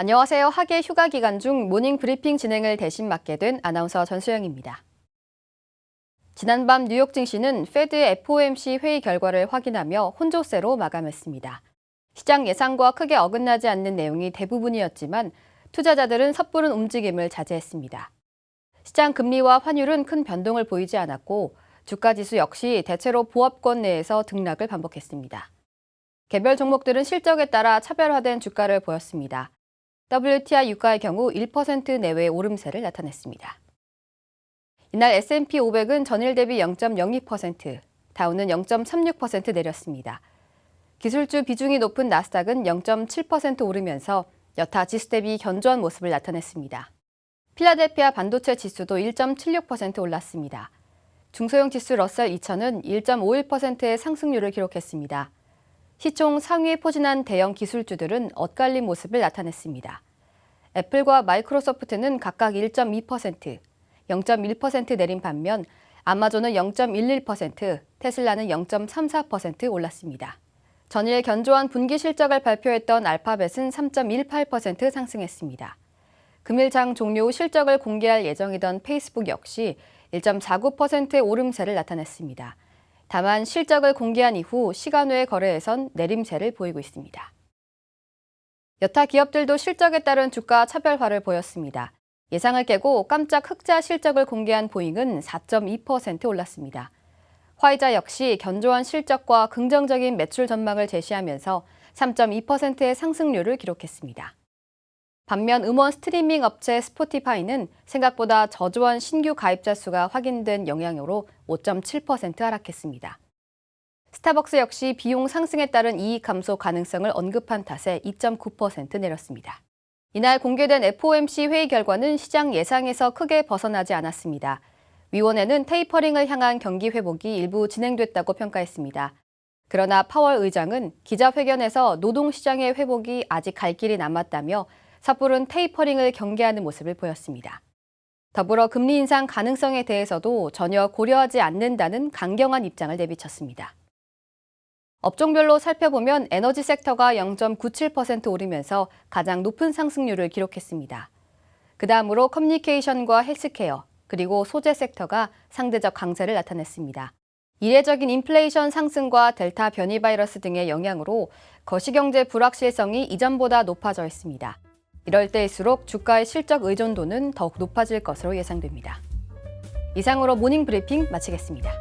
안녕하세요. 학예 휴가 기간 중 모닝 브리핑 진행을 대신 맡게 된 아나운서 전수영입니다. 지난밤 뉴욕 증시는 페드 FOMC 회의 결과를 확인하며 혼조세로 마감했습니다. 시장 예상과 크게 어긋나지 않는 내용이 대부분이었지만 투자자들은 섣부른 움직임을 자제했습니다. 시장 금리와 환율은 큰 변동을 보이지 않았고 주가 지수 역시 대체로 보합권 내에서 등락을 반복했습니다. 개별 종목들은 실적에 따라 차별화된 주가를 보였습니다. WTI 유가의 경우 1% 내외의 오름세를 나타냈습니다. 이날 S&P 500은 전일 대비 0.02%, 다우는 0.36% 내렸습니다. 기술주 비중이 높은 나스닥은 0.7% 오르면서 여타 지수 대비 견조한 모습을 나타냈습니다. 필라델피아 반도체 지수도 1.76% 올랐습니다. 중소형 지수 러셀 2000은 1.51%의 상승률을 기록했습니다. 시총 상위에 포진한 대형 기술주들은 엇갈린 모습을 나타냈습니다. 애플과 마이크로소프트는 각각 1.2%, 0.1% 내린 반면 아마존은 0.11%, 테슬라는 0.34% 올랐습니다. 전일 견조한 분기 실적을 발표했던 알파벳은 3.18% 상승했습니다. 금일 장 종료 후 실적을 공개할 예정이던 페이스북 역시 1.49%의 오름세를 나타냈습니다. 다만 실적을 공개한 이후 시간 외의 거래에선 내림세를 보이고 있습니다. 여타 기업들도 실적에 따른 주가 차별화를 보였습니다. 예상을 깨고 깜짝 흑자 실적을 공개한 보잉은 4.2% 올랐습니다. 화이자 역시 견조한 실적과 긍정적인 매출 전망을 제시하면서 3.2%의 상승률을 기록했습니다. 반면 음원 스트리밍 업체 스포티파이는 생각보다 저조한 신규 가입자 수가 확인된 영향으로 5.7% 하락했습니다. 스타벅스 역시 비용 상승에 따른 이익 감소 가능성을 언급한 탓에 2.9% 내렸습니다. 이날 공개된 FOMC 회의 결과는 시장 예상에서 크게 벗어나지 않았습니다. 위원회는 테이퍼링을 향한 경기 회복이 일부 진행됐다고 평가했습니다. 그러나 파월 의장은 기자회견에서 노동시장의 회복이 아직 갈 길이 남았다며 섣부른 테이퍼링을 경계하는 모습을 보였습니다. 더불어 금리 인상 가능성에 대해서도 전혀 고려하지 않는다는 강경한 입장을 내비쳤습니다. 업종별로 살펴보면 에너지 섹터가 0.97% 오르면서 가장 높은 상승률을 기록했습니다. 그 다음으로 커뮤니케이션과 헬스케어, 그리고 소재 섹터가 상대적 강세를 나타냈습니다. 이례적인 인플레이션 상승과 델타 변이 바이러스 등의 영향으로 거시경제 불확실성이 이전보다 높아져 있습니다. 이럴 때일수록 주가의 실적 의존도는 더욱 높아질 것으로 예상됩니다. 이상으로 모닝 브리핑 마치겠습니다.